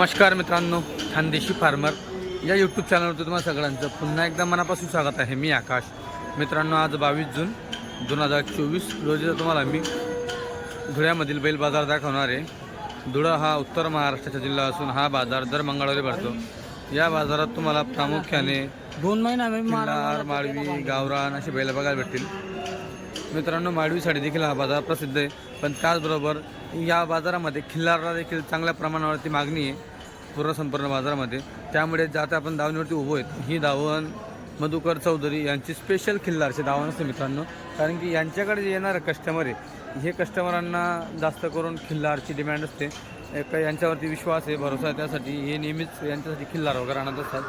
नमस्कार मित्रांनो खानदेशी फार्मर. या यूट्यूब चॅनलवरती तुम्हाला सगळ्यांचं पुन्हा एकदा मनापासून स्वागत आहे. मी आकाश. मित्रांनो आज बावीस जून दोन हजार चोवीस रोजी तुम्हाला मी धुळ्यामधील बैल बाजार दाखवणार आहे. धुळा हा उत्तर महाराष्ट्राचा जिल्हा असून हा बाजार दर मंगळवारी भरतो. या बाजारात तुम्हाला प्रामुख्याने दोन महिना माळवी गावरान अशी बैल बघायला भेटतील. मित्रांनो माळवीसाठी देखील हा बाजार प्रसिद्ध आहे. पण त्याचबरोबर या बाजारामध्ये खिल्लारला देखील चांगल्या प्रमाणावरती मागणी आहे. पूर्ण संपूर्ण बाजारामध्ये. त्यामुळे जाता आपण दावणीवरती उभो आहेत ही दावण मधुकर चौधरी यांची स्पेशल खिल्लारची धावण असते मित्रांनो. कारण की यांच्याकडे जे येणारे कस्टमर आहे हे कस्टमरांना जास्त करून खिल्लारची डिमांड असते. एक यांच्यावरती विश्वास आहे भरोसा आहे त्यासाठी. हे नेहमीच यांच्यासाठी खिल्लार वगैरे आणत असतात.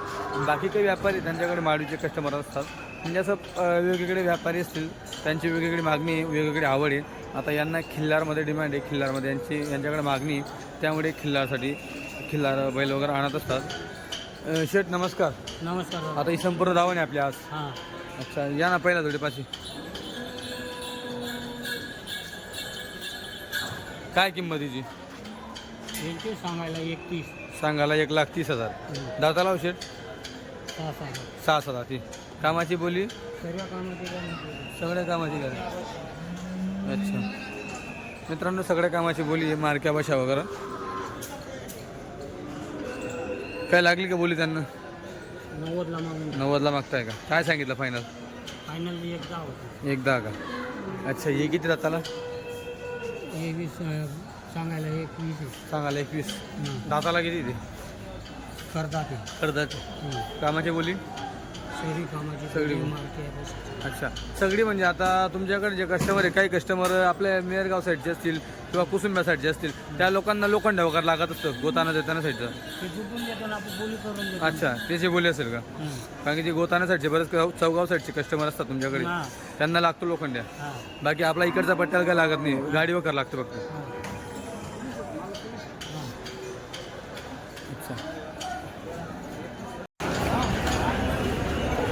बाकी काही व्यापारी त्यांच्याकडे माडीचे कस्टमर असतात. म्हणजे असं वेगवेगळे व्यापारी असतील त्यांची वेगवेगळी मागणी आहे वेगवेगळी आवड आहे. आता यांना खिल्लारमध्ये डिमांड आहे खिल्लारमध्ये यांची यांच्याकडे मागणी त्यामुळे खिल्लारसाठी खिल्लार बैल वगैरे आणत असतात. शेठ नमस्कार. नमस्कार आता ही संपूर्ण धावण आहे आपली आज. हां. अच्छा या ना पहिला थोडीपाशी काय किंमत हिची? यांचे सांगायला एकतीस. सांगायला एक लाख तीस हजार. दाताला हो शेठ? सहा सहा सहा हजार ती. कामाची बोली? सर्व कामाचे काय सगळ्या कामाची काय अच्छा. मित्रांनो सगळ्या कामाची बोली आहे मारक्या भाषा वगैरे. काय लागली का बोली त्यांना? नव्वदला मागून. नव्वदला मागताय का? काय सांगितलं फायनल फायनल एक दहा होतं. एक दहा का? अच्छा हे किती दाताला हे वीस अं, सांगायला एक वीस आहे. एकवीस हं. दाताला किती ते? करतात ते. कामाची बोली? शहरी कामाची सगळी. मार्के अच्छा. सगळी म्हणजे आता तुमच्याकडे जे कस्टमर आहे काही कस्टमर आपल्या मेरगाव साईडचे असतील किंवा कुसुंब्या साईडचे असतील त्या लोकांना लोखंड वगैरे लागत असतं गोताना देताना साईडचं ते जुटून देतो ना आपण बोली करून देतो. अच्छा. त्याची बोली असेल का? हं. कारण की जे गोताना साईडचे बरेच गाव- चौगाव साईडचे कस्टमर असतात तुमच्याकडे. हां. त्यांना लागतो लोखंड्या. हां. बाकी आपला इकडचा पट्ट्याला काय लागत नाही. गाडी वगैरे लागतं फक्त. हां.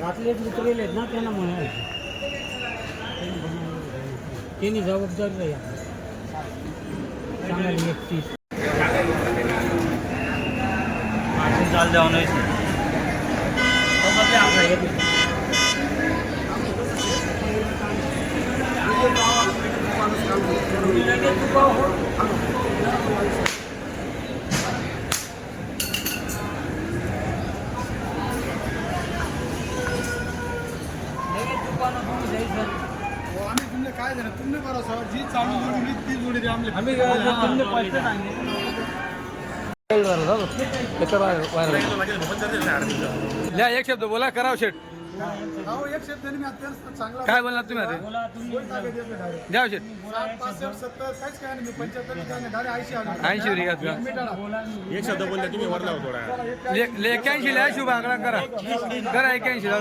करून जबाबदारी नाही ना दाखवली. रात्री उतरेले ना त्यांना म्हणायचं त्यांनी जबाबदारी नाही सांगायला एकतीस चाल द्यावं नाही आम्ही तुमने काय झालं तुम्ही करा सर जी चांगली जोडी होईल ती जोडी द्या आम्ही आम्ही तुमने पैसे सांगितले या एक शब्द बोला कराव शेट अहो एक शब्दाने मी अत्यंत चांगला काय बोलणार तुम्ही आता. द्या साठ, पासष्ट, सत्तर, काहीच काय नाही मी पंच्याहत्तर द्या गाडी ऐंशी आली. ऐंशी घ्या एक शब्द बोलले तुम्ही वरला हो थोडा. एक्क्याऐंशी लिहा शुभ आकडा करा. करा एक्क्याऐंशी द्या.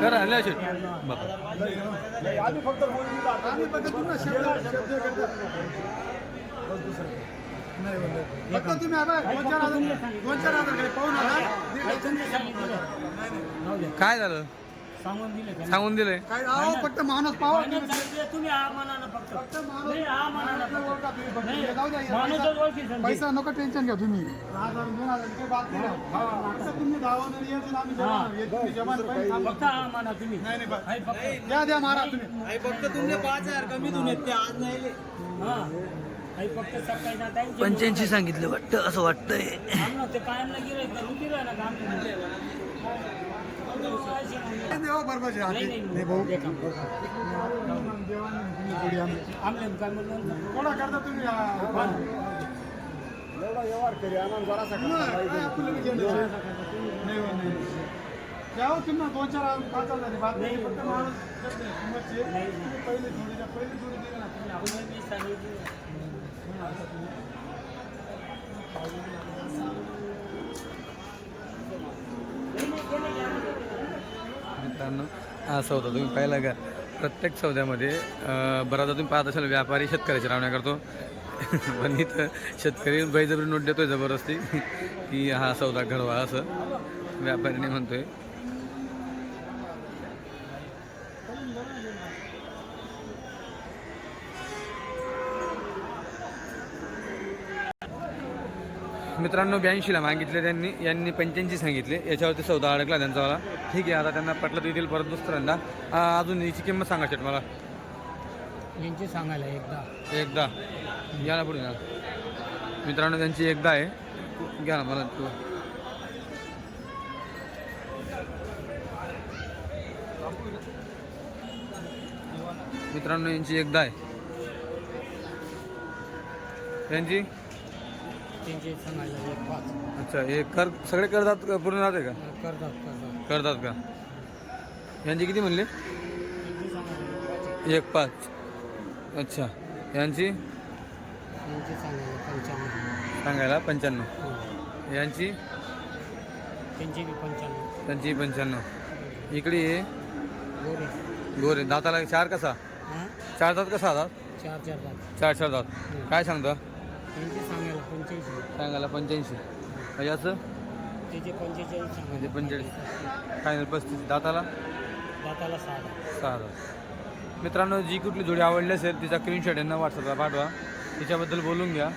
करा लिहा शेट बघा आम्ही फक्त आम्ही फक्त तुम्हाला शब्द शब्द करता. बस दुसरं. काही. नाही बोलले. फक्त तुम्ही आता दोन चार हजार दोन चार हजार काही पाहून आला. काय झालं? सांगून दिले का? सांगून दिलंय काय अहो फक्त माणूस तुम्ही फक्त. नाही, फक्त. नाही, द्या, पैसा- ओळखी समजेल. पैसा नको टेन्शन घ्या तुम्ही. हजार हजार नाही फक्त तुम्ही आम्ही जेवण हे तुम्ही फक्त हा. म्हणा तुम्ही नाही नाही बस. हाय फक्त. द्या द्या मारा तुम्ही. हा. हाय फक्त सकाळी ना time चे पंच्याऐंशी सांगितलं वाटतं असं वाटतंय. ते रुपी काम. नाही देवा बरोबर आहे. नाही, नाही, नाही भाऊ. हे थोडा करता तुम्ही हा, हा. एवढा व्यवहार करी जरासा. नाही हो, नाही द्या हो तुम्ही दोन चार पाच नाही फक्त माणूस पहिली जोडी पहिली जोडी दिली ना. तुम्ही आपण मी सांगितलं आता तुम्ही मित्रांनो हा सौदा तुम्ही पाहिला का? प्रत्येक सौद्यामध्ये अं, बराचदा तुम्ही पाहत असाल व्यापारी शेतकऱ्याची रावण्या करतो. पण इथं शेतकरी बैजबरी नोट देतोय जबरदस्ती की हा सौदा घडवा असं. व्यापारीने म्हणतोय. मित्रांनो ब्याऐंशीला मागितले त्यांनी. यांनी पंच्याऐंशी सांगितले. याच्यावरती सौदा अडकला त्यांचावाला ठीक आहे आता त्यांना पटलं देतील परत दुसऱ्यांदा. अजून याची किंमत सांगा शेट मला? यांचे सांगायला एकदा. एकदा. घ्या ना पुढे घ्या मित्रांनो त्यांची एकदा आहे. घ्या ना मला तू. मित्रांनो यांची एकदा आहे. यांची? सांगायला एक पाच. अच्छा हे कर सगळे करतात का? पूर्ण जाते का? करतात करतात. करतात का? यांची किती म्हणले? सांगायला एक पाच. अच्छा यांची? सांगायला पंच्याण्णव. सांगायला पंच्याण्णव. हो. यांची? त्यांचे बी पंच्याण्णव. त्यांची पंच्याण्णव. इकडे ये. गोरे. गोरे. दाताला चार कसा? हां? चार दात कसा दात? चार चार पाच चार चार दात. काय सांगता? त्यांचे सांगायला पंच्याऐंशी. सांगायला पंच्याऐंशी. याचं त्याचे पंचेचाळीस. म्हणजे पंचेचाळीस. फायनल पस्तीस. दाताला? दाताला सहा. सहा मित्रांनो जी कुठली जोडी आवडली असेल तिचा स्क्रीनशॉट यांना व्हॉट्सअपला पाठवा. तिच्याबद्दल बोलून घ्या.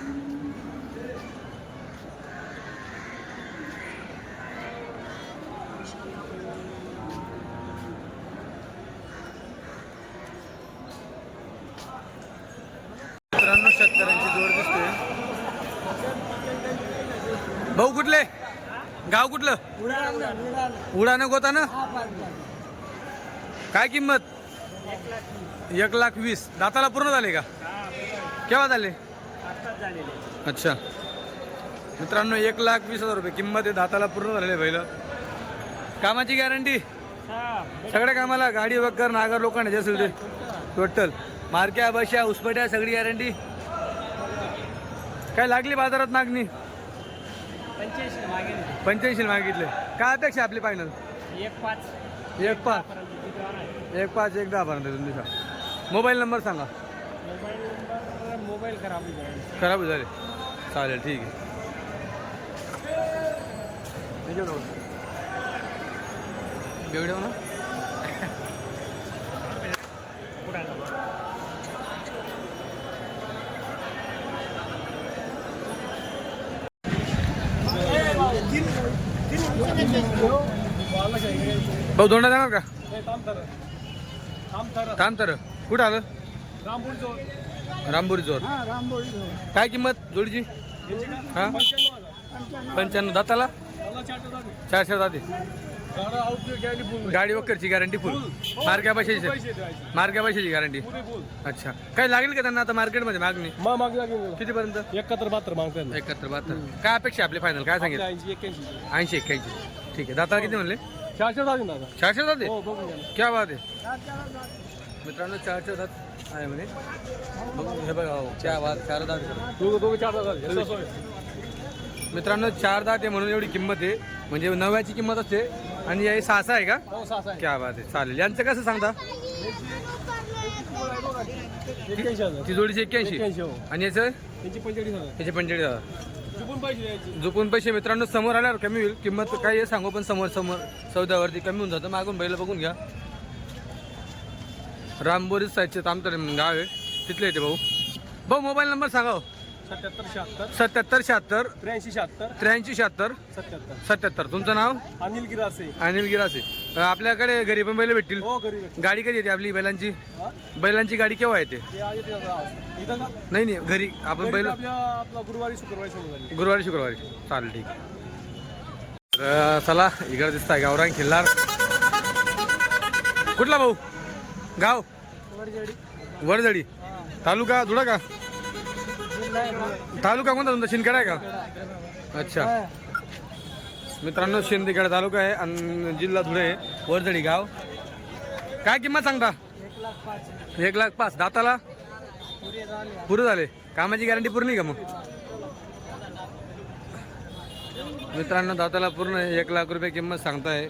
मित्रांनो शेतकऱ्यांची जोड दिसते. भाऊ कुठले? गाव कुठलं? उडानं गोतानं? काय किंमत? एक लाख वीस. दाताला पूर्ण झाले का? केव्हा झाले? अच्छा. मित्रांनो एक लाख वीस हजार रुपये किंमत आहे. दाताला पूर्ण झाले पहिलं. कामाची गॅरंटी सगळ्या कामाला गाडी वगैरे नागर लोकांना जे असेल ते. टोटल मारक्या बशा उसपट्या सगळी गॅरंटी काय लागली बाजारात मागणी? पंच्याऐंशी मागे पंच्याऐंशी मागितले. काय अपेक्षा आपली फायनल एक पाच. एक पाच. एक पाच एक दहा पर्यंत तुम्ही सांगा मोबाईल नंबर सांगा. मोबाईल नंबर मोबाईल खराब झाला खराब झाले चालेल ठीक आहे. ना? भाऊ दोंडा जाणार का? थांब तर. कुठं आलं? रामपुरी जोर काय किंमत जोडीची? हा? पंच्याण्णव. दाताला? चार चार दाते गाडी वक्करची गॅरंटी फुल मार्क्या पैशाची मार्क्या पैशाची गॅरंटी अच्छा. काय लागेल का त्यांना आता मार्केटमध्ये मागणी? मग मागे लागेल. कितीपर्यंत? एकाहत्तर बहात्तर मागताय एकाहत्तर बहात्तर. काय अपेक्षा आपली फायनल काय सांगितलं ऐंशी एक्क्याऐंशी. ऐंशी एक्क्याऐंशी. ठीक आहे. दाताला किती म्हणले? चारशे जातील दादा चार चार दाते हो बघून घ्या ना. क्या बात आहे. मित्रांनो चार चार दात आहे म्हणे. हे बघा हो, क्या बात चार दात दोघं दोघं चार दादा झाले. सोय. मित्रांनो चार दात आहे म्हणून एवढी किंमत आहे. म्हणजे नव्याची किंमत असते. आणि हे सहा आहे का? हो सहा सहा आहे. क्या बात आहे. चालेल. यांचं कसं सांगता? एक्क्याऐंशी हजार. ती जोडीची एक्क्याऐंशी. एक्क्याऐंशी हो. आणि याचं? त्यांची पंचेचाळीस हजार. याचे पंचेचाळीस झोपून पैसे मित्रांनो समोर आल्यावर कमी होईल. किंमत काय आहे सांगू पण समोर समोर सौद्यावरती कमी होऊन जातं. मागून बैल बघून घ्या. रामबोरी साईडचे तामतर गाव आहे. तिथले येते भाऊ. भाऊ मोबाईल नंबर सांगा हो. सत्याहत्तर शहात्तर. सत्याहत्तर शहात्तर. त्र्याऐंशी शहात्तर. त्र्याऐंशी शहात्तर. सत्याहत्तर. सत्याहत्तर. तुमचं नाव? अनिल गिरासे. अनिल गिरासे. आपल्याकडे घरी पण बैल भेटतील. हो घरी भेटतो. गाडी कधी येते आपली बैलांची? हा? बैलांची गाडी केव्हा येते? ते आज येते आता. आज. इथं का? नाही नाही घरी. आपण घरी बैल तर आपल्या आपला गुरुवारी शुक्रवारी गुरुवारी शुक्रवारी. चालेल ठीक आहे. तर चला इकडे दिसताय गावरान खिल्लार. कुठला भाऊ? गाव? वडजडी तालुका धुळा का? तालुका कोणता तुमचा? शिंदखेडा आहे का? अच्छा. मित्रांनो शिंदखेडा तालुका आहे आणि जिल्हा धुळे वरदडी गाव. काय किंमत सांगता? एक लाख पाच. दाताला? पुरे झाले. पुरे झाले कामाची गॅरंटी पूर्ण का मग? मित्रांनो दाताला पूर्ण एक लाख रुपये किंमत सांगताय.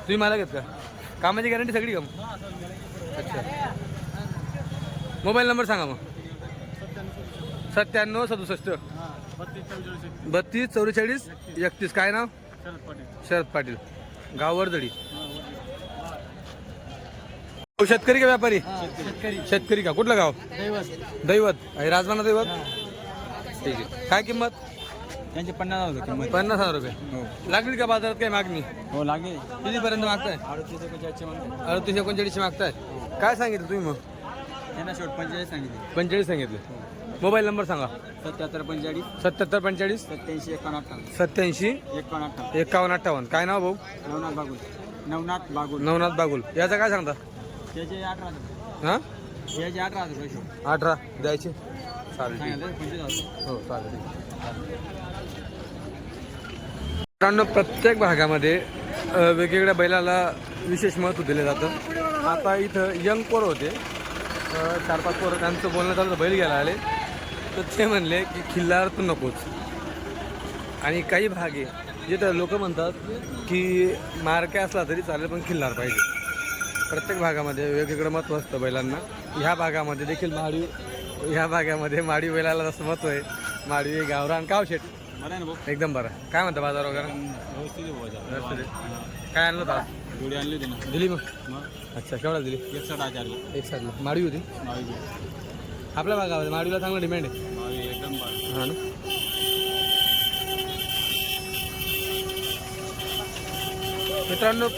तुम्ही मला घेत का? कामाची गॅरंटी सगळी का मग? अच्छा. मोबाईल नंबर सांगा मग. सत्त्याण्णव सदुसष्ट. बत्तीस चौवेचाळीस एकतीस. काय नाव? शरद पाटील. गाव वर्दडी हो, शेतकरी का व्यापारी? शेतकरी. का? कुठलं गाव? दैवत. आहे राजमाना दैवत? ठीक आहे. काय किंमत? त्यांचे पन्नास हजार किंमत. पन्नास हजार रुपये. लागली का बाजारात काय मागणी? हो लागेल. कितीपर्यंत मागताय? अडतीस एकोणचाळीसशे मागताय. काय सांगितलं तुम्ही मग? त्यांना शेवट पंचेचाळीस सांगितले. पंचेचाळीस सांगितले. मोबाईल नंबर सांगा. सत्याहत्तर पंचेचाळीस. सत्याहत्तर पंचेचाळीस. सत्याऐंशी एकावन्न अठ्ठावन्न. सत्याऐंशी एकावन्न अठ्ठावन्न. एकावन्न अठ्ठावन्न. काय नाव भाऊ? नवनाथ बागुल. नवनाथ बागुल. नवनाथ बागुल. याचा काय सांगता? त्याचे अठरा हां? त्याचे अठरा हजार शेवट. अठरा. द्यायचे. चालेल. सांगितलं हो चालेल मित्रांनो प्रत्येक भागामध्ये अ, वेगवेगळ्या बैलाला विशेष महत्त्व दिलं जातं. आता इथं यंग पोरं होते. चार पाच पोरं त्यांचं बोलणं चालू होतं, बैल घ्यायला आले. तर ते म्हणले की खिल्लार तू नकोच. आणि काही भाग आहे जिथं लोक म्हणतात की मार्के असला तरी चालेल पण खिल्लार पाहिजे. प्रत्येक भागामध्ये वेगवेगळं महत्त्व असतं बैलांना. ह्या भागामध्ये देखील माडी ह्या भागामध्ये माडी बैलाला जसं महत्त्व आहे माडी गावरान काव शेट बरं आहे ना भाऊ? एकदम बरं. काय म्हणता बाजार वगैरे. काय आणलं होतं? जोडी आणली होती ना. दिली मग? मग? अच्छा केवढा दिली? एकसठ हजार एक साईडला माडी होती? आपल्या भागामध्ये माडीला चांगलं डिमांड आहे. नावी एकदम. हा ना? मित्रांनो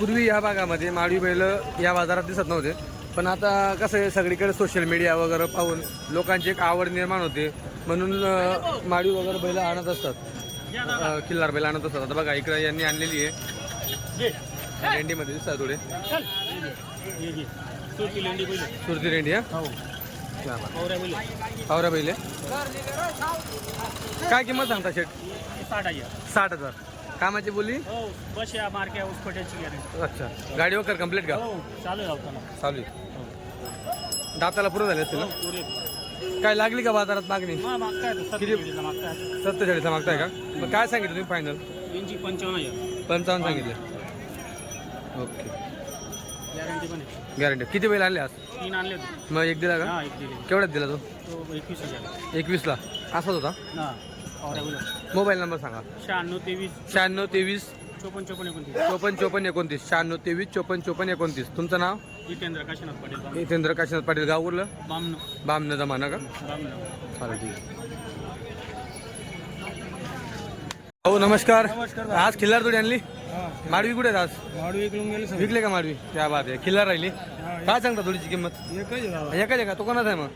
पूर्वी या भागामध्ये माळी बैल या बाजारात दिसत नव्हते. पण आता कसं आहे सगळीकडे सोशल मीडिया वगैरे पाहून लोकांची एक आवड निर्माण होते. म्हणून माळी वगैरे बैल आणत असतात. अं, किल्लार बैल आणत असतात. आता बघा इकडे यांनी आणलेली आहे. लेंडीमध्ये दिसतात थोडे. सुरती लेंडी हा? पावरा बैल आहे. काय किंमत सांगता शेट साठ हजार. साठ हजार. कामाची बोली? हो बस या मार्के उसपट्याची अच्छा. गाडी वगैरे कंप्लीट का? हो चालू लावताना चालू आहे. दाताला पुरं झाले असतील ना? काय लागली का बाजारात मागणी? किती? सत्तेचाळीसला मागताय का? मग काय सांगितलं तुम्ही फायनल पंचावन्न पंचावन्न सांगितले. ओके. गॅरंटी पण आहे. गॅरंटी. किती बैल आणले आज? तीन आणले होते. मग एक दिला का? हा एक दिले. केवढ्यात दिला तो? तो एकवीस हजार. एकवीसला. असाच होता? हा मोबाईल नंबर सांगा. शहाण्णव तेवीस. शहाण्णव तेवीस. चोपन्न चोपन्न एकोणतीस. चोपन्न चोपन्न एकोणतीस. शहाण्णव तेवीस चोपन्न चोपन्न एकोणतीस. तुमचं नाव? जितेंद्र काशीनाथ पटेल हितेंद्र काशीनाथ पाटील. गाव उरलं? बामनं जमाना का? बामण. चालेल ठीक आहे. हो नमस्कार. आज खिल्लार जोडी आणली? माडवी कुठे आज? माडू इकडून गेले विकले का माडवी? त्या बात आहे. खिल्लार राहिली. काय सांगता थोडीची किंमत? एकच एकच आहे का? तो कोणाचा आहे मग?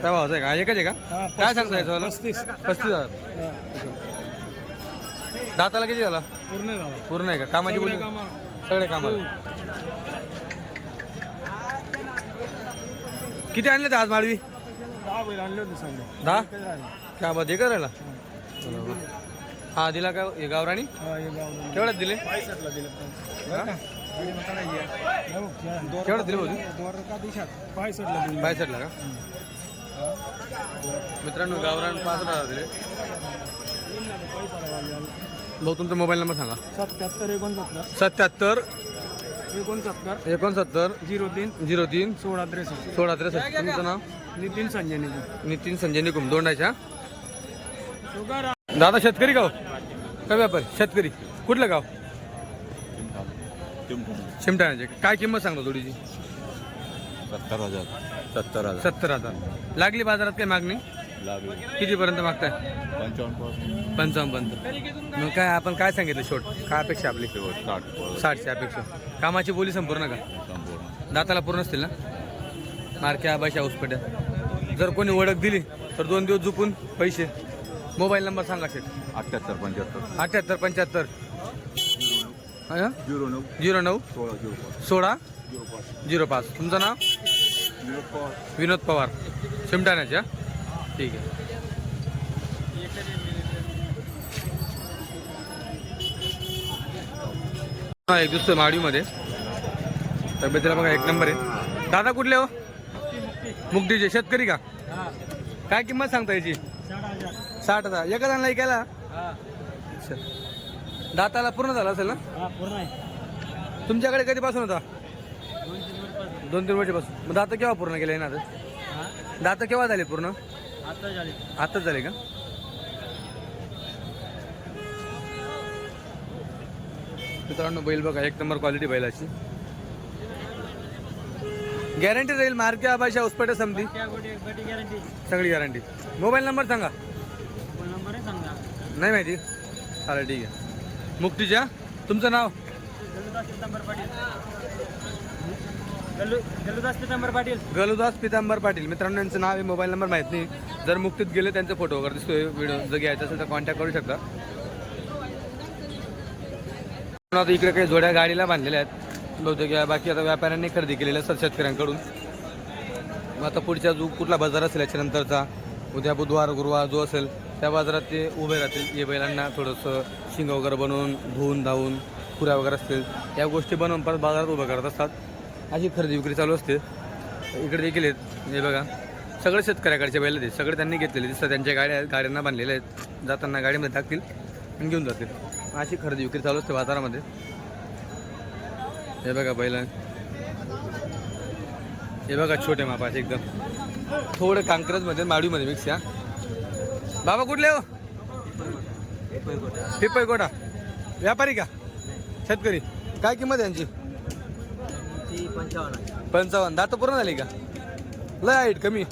त्या भावाचा आहे का? एकच आहे का? काय सांगता याचं वाला? पस्तीस. पस्तीस हजार. दाताला किती झाला? पूर्ण गाव पूर्ण आहे का? कामाची बोली? सगळे कामाला किती आणले ते आज माडवी? दहा बैल आणले होते सांगे दहा? काय बात एकच राहिला? हा दिला का हे गावराणी? गाव केवढ्यात दिले? केवढ्यात दिले होते बायसटला का मित्रांनो गावरान पाच हजार दिले भाऊ तुमचा मोबाईल नंबर सांगा. सत्याहत्तर एकोणसत्तर. सत्याहत्तर एकोणसत्तर. एकोणसत्तर झिरो तीन. झिरो तीन. सोळा त्रेसष्ट. सोळा त्रेसष्ट. तुमचं नाव? नितीन संजय नितीन नितीन संजय निकुम दोंडाच्या दादा शेतकरी गाव? का व्यापारी? शेतकरी. कुठलं गाव? शिमटाण्याचे काय किंमत सांगता थोडीची सत्तर हजार. सत्तर हजार. सत्तर हजार लागली बाजारात काय मागणी? कितीपर्यंत मागताय? पंचावन्न पर्यंत. मग काय आपण काय सांगितलं शॉर्ट काय अपेक्षा आपली? शेवट साठची अपेक्षा. कामाची बोली संपूर्ण का? संपूर्ण. दाताला पूर्ण असतील ना? मारक्या बाशा हॉस्पिटल जर कोणी ओळख दिली तर दोन दिवस झुपून पैसे. मोबाईल नंबर सांगा शेट अठ्ठ्याहत्तर पंच्याहत्तर. अठ्याहत्तर पंच्याहत्तर. हा? झिरो नऊ. झिरो नऊ? सोळा झिरो पाच. सोळा? झिरो पाच. झिरो पाच. तुमचं नाव? झिरो पाच विनोद पवार. शिमटाण्याच्या ठीक आहे. हा एक दिसतोय माडीमध्ये. तब्येतीला बघा एक नंबर आहे. दादा कुठले हो? मुक्तीचे. शेतकरी का? काय किंमत सांगता याची? साठ हजार. एकच आणला ऐकायला दाताला पूर्ण झाला असेल ना? हा पूर्ण आहे. तुमच्याकडे कधीपासून होता? दोन तीन वर्षापासून. दोन तीन वर्षापासून मग दाता केव्हा पूर्ण केले ना आता दाता केव्हा झाले पूर्ण? आताच झाले का? मित्रांनो बैल बघा एक नंबर क्वालिटी बैलाची. गॅरंटी राहील मार्के आबाशा गोटी गटी गॅरंटी सगळी गॅरंटी मोबाईल नंबर सांगा. नंबर सांगा. नाही माहिती. चालेल ठीक आहे. मुक्तीच्या तुमचं नाव? गलुदास पितांबर पाटील. गलुदास पितांबर पाटील. मित्रांनो यांचं नाव आहे मोबाईल नंबर माहीत नाही. जर मुक्तीत गेले त्यांचे फोटो वगैरे दिसतोय व्हिडिओ जर घ्यायचा असेल तर कॉन्टॅक्ट करू शकता. आता इकडे काही जोड्या गाडीला बांधलेल्या आहेत. बहुतेक या बाकी आता व्यापाऱ्यांनी खरेदी केलेल्या असतात शेतकऱ्यांकडून. मग आता पुढच्या जो कुठला बाजार असेल याच्यानंतरचा उद्या बुधवार गुरुवार जो असेल त्या बाजारात ते उभे राहतील. या बैलांना थोडंसं शिंग वगैरे बनवून धुवून धावून पुऱ्या वगैरे असतील. या गोष्टी बनवून परत बाजारात उभं करत असतात. अशी खरेदी विक्री चालू असते. इकडे देखील आहेत. हे बघा. सगळे शेतकऱ्याकडचे बैल आहेत. सगळे त्यांनी घेतलेले दिसतात. त्यांच्या गाड्या आहेत गाड्यांना बांधलेल्या आहेत. जाताना गाडीमध्ये टाकतील आणि घेऊन जातील. अशी खरेदी विक्री चालू असते बाजारामध्ये. हे बघा बैल. हे बघा छोटे मापाचे एकदम. थोडं कांकरजमध्ये माडीमध्ये मिक्स या. बाबा कुठले हो? पिपई कोटा व्यापारी का? शेतकरी. काय किंमत यांची? पंचावन्न. पंचावन्न दात पूर्ण झाली का? लय हाईट कमी.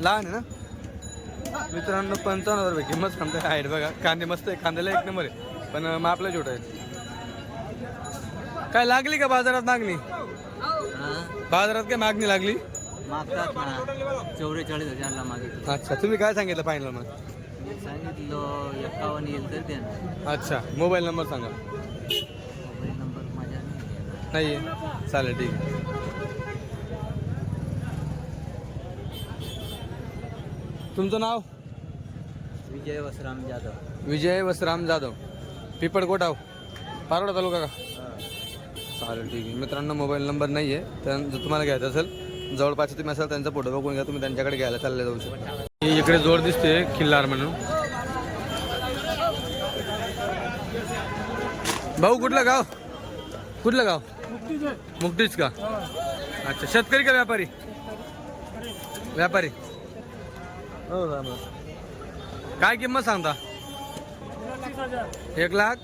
लहान आहे ना? मित्रांनो पंचावन्न हजार रुपये किंमत सांगताय. हाईट बघा. कांदे मस्त आहे. कांद्याला एक नंबर आहे. पण मापला छोटा आहे. काय लागली का बाजारात मागणी? बाजारात काय मागणी लागली? मागतात म्हणा चौवेचाळीस हजारला मागितलं. अच्छा तुम्ही काय सांगितलं फायनल मग सांगितलं एक्कावन्न येईल तर द्या ना. अच्छा मोबाईल नंबर सांगा. मोबाईल नंबर माझ्या नाही आहे. चालेल ठीक आहे. तुमचं नाव? विजय वसराम जाधव. विजय वसराम जाधव. पिपळकोटाव पारोडा तालुका का? चालेल ठीक आहे. मित्रांनो मोबाईल नंबर नाही आहे तर जर तुम्हाला घ्यायचा असेल जवळपास तुम्ही असाल त्यांचा फोटो बघून घ्या. तुम्ही त्यांच्याकडे घ्यायला चालले जाऊ शकता. ही इकडे जोड दिसते खिल्लार म्हणून. भाऊ कुठलं गाव? कुठलं गाव? मुक्तीच का? अच्छा शेतकरी का व्यापारी? व्यापारी. हो काय किंमत सांगता? एक लाख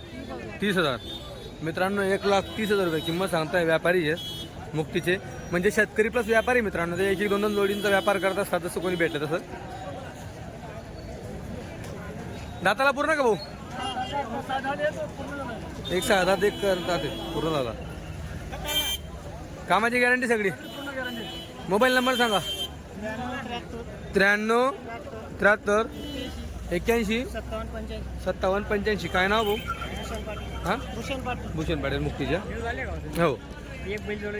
तीस हजार. मित्रांनो एक लाख तीस हजार रुपये किंमत सांगताय व्यापारी आहे मुक्तीचे. म्हणजे शेतकरी प्लस व्यापारी मित्रांनो ते एक एक दोन दोन जोडींचा व्यापार करत असतात जसं कोणी भेटलं तसं. दाताला पूर्ण का भाऊ? एक सहा दात एक करतात ते, पूर्ण झाला. कामाची गॅरंटी सगळी? मोबाईल नंबर सांगा. त्र्याण्णव त्र्याहत्तर एक्क्याऐंशी सत्तावन्न पंच्याऐंशी. काय नाव भाऊ? हां? भूषण पाटील. मुक्तीच्या? हो. एक बैल